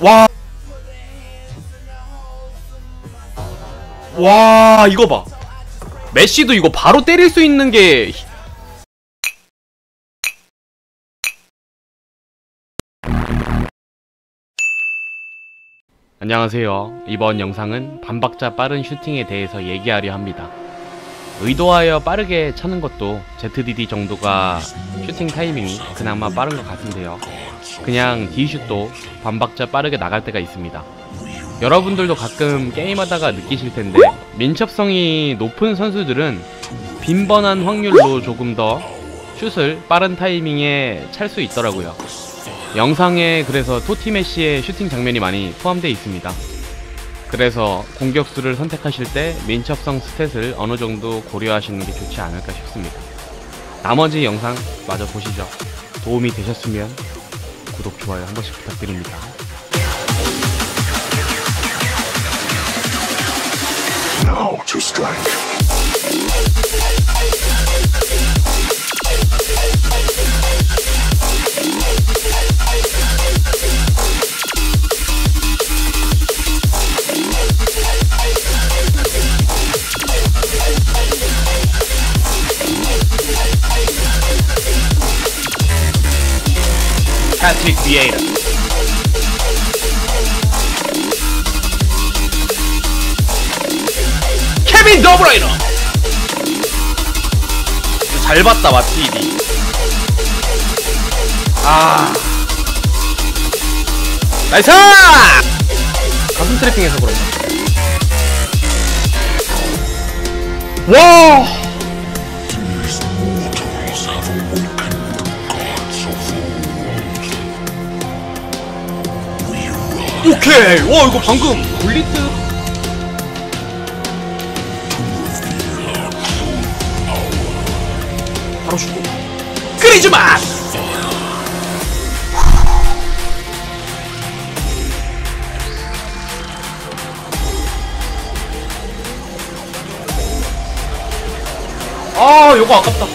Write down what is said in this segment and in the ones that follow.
와. 와, 이거 봐. 메시도 이거 바로 때릴 수 있는 게 안녕하세요. 이번 영상은 반박자 빠른 슈팅에 대해서 얘기하려 합니다. 의도하여 빠르게 차는 것도 ZDD 정도가 슈팅 타이밍이 그나마 빠른 것 같은데요. 그냥 D슛도 반박자 빠르게 나갈 때가 있습니다. 여러분들도 가끔 게임하다가 느끼실 텐데 민첩성이 높은 선수들은 빈번한 확률로 조금 더 슛을 빠른 타이밍에 찰 수 있더라고요. 영상에 그래서 토티 메시의 슈팅 장면이 많이 포함되어 있습니다. 그래서 공격수를 선택하실 때 민첩성 스탯을 어느 정도 고려하시는 게 좋지 않을까 싶습니다. 나머지 영상 마저 보시죠. 도움이 되셨으면 구독, 좋아요 한 번씩 부탁드립니다. Now 패트릭 비에이라 케빈 더브라이너. 잘 봤다 마티디 아. 나이스! 가슴 트래핑해서 그런가? 와 오케이. 와 이거 방금. 볼리트. 바로 슈고 그리즈만 아 이거 아깝다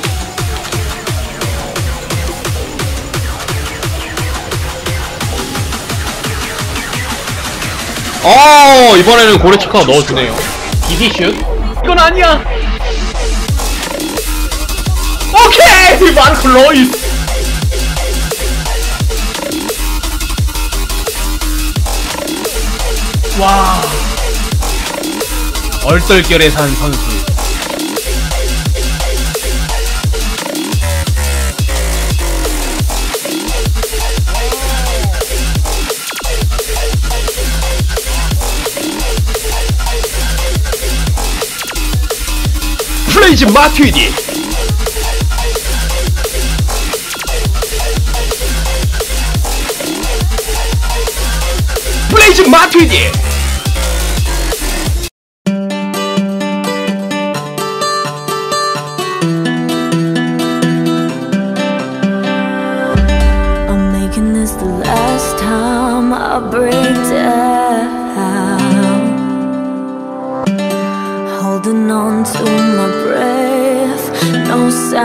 어 이번에는 고레츠카가 넣어주네요. 디디슛? 이건 아니야. 오케이! 마르코 로이스 와. 얼떨결에 산 선수 플레이즈 마튜이디 플레이즈 마튜이디 I'm making this the last time I break down. Holding on to my house